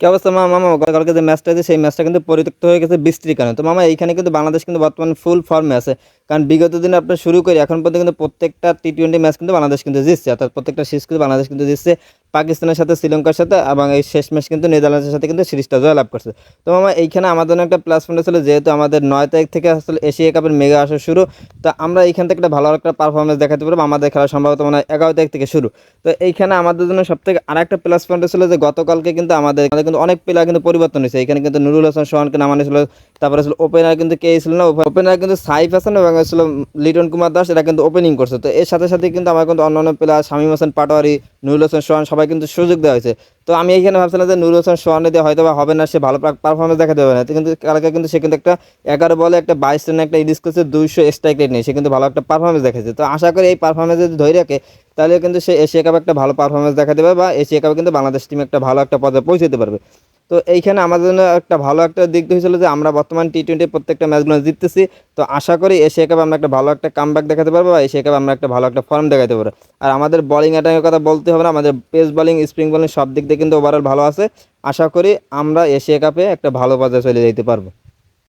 কি অবস্থা মামা মামা গতকালকে যে ম্যাচটা আছে সেই ম্যাচটা কিন্তু পরিত্যক্ত হয়ে গেছে বৃষ্টির কারণে। তো মামা, এইখানে কিন্তু বাংলাদেশ কিন্তু বর্তমানে ফুল ফর্মে আছে। কারণ বিগত দিনে আপনার শুরু করি, এখন পর্যন্ত কিন্তু প্রত্যেকটা টি টোয়েন্টি ম্যাচ কিন্তু বাংলাদেশ কিন্তু জিতছে। অর্থাৎ প্রত্যেকটা সিরিজ কিন্তু বাংলাদেশ কিন্তু জিতছে। পাকিস্তানের সাথে, শ্রীলঙ্কার সাথে এবং এই শেষ ম্যাচ কিন্তু নেদারল্যান্ডসের সাথে কিন্তু সিরিজটা জয়লাভ করছে। তো মামা, এইখানে আমাদের জন্য একটা প্লাস পয়েন্ট ছিল, যেহেতু আমাদের নয় তারিখ থেকে আসলে এশিয়া কাপের মেগা আসা শুরু, তো আমরা এইখান থেকে একটা ভালো একটা পারফরমেন্স দেখাতে পারব আমাদের খেলা সম্ভবত মানে এগারো তারিখ থেকে শুরু। তো এইখানে আমাদের জন্য সব থেকে আর একটা প্লাস পয়েন্ট ছিল যে গতকালকে কিন্তু আমাদের কিন্তু অনেক প্লেয়ার কিন্তু পরিবর্তন হয়েছে। এখানে কিন্তু নুরুল হাসান, সোহানকে নামানো ছিল তারপরে ছিল ওপেনার কিন্তু কে ছিল না? ওপেনার কিন্তু সাইফ হাসান এবং ছিল লিটন কুমার দাস, এরা কিন্তু ওপেনিং করছে। তো এর সাথে সাথে কিন্তু আমার কিন্তু অন্যান্য প্লেয়ার শামীম হাসান, পাটোয়ারি, নুরুল হাসান, সোহান সবাই কিন্তু সুযোগ দেওয়া হয়েছে। তো আমি এখানে ভাবছিলাম যে নুরুল হাসান সোহানে দিয়ে হয়তো হবে না, সে ভালো পারফরমেন্স দেখা দেবে না। কিন্তু কালকে কিন্তু সে কিন্তু একটা এগারো বলে একটা বাইশ রানে একটা ইডিস করছে, দুইশো স্ট্রাইক রেট নিয়ে। সে কিন্তু ভালো একটা পারফরমেন্স দেখাচ্ছে তো আশা করি এই পারফরমেন্স যদি ধরে রাখে, তাহলে কিন্তু সে এশিয়া কাপে একটা ভালো পারফরমেন্স দেখা দেবে বা এশিয়া কাপে কিন্তু বাংলাদেশ টিম একটা ভালো একটা পর্যায়ে পৌঁছতে পারবে। তো এইখানে আমাদের জন্য একটা ভালো একটা দিক হয়েছিল যে আমরা বর্তমান টি টোয়েন্টি প্রত্যেকটা ম্যাচগুলো জিততেছি। তো আশা করি এশিয়া কাপে আমরা একটা ভালো একটা কামব্যাক দেখাতে পারব বা এশিয়া কাপে আমরা একটা ভালো একটা ফর্ম দেখাতে পারব। আর আমাদের বলিং অ্যাটাকের কথা বলতে হবে না, আমাদের পেস বলিং স্প্রিং বলিং সব দিক দিয়ে কিন্তু ওভারঅল ভালো আছে। আশা করি আমরা এশিয়া কাপে একটা ভালো পর্যায়ে চলে যেতে পারব।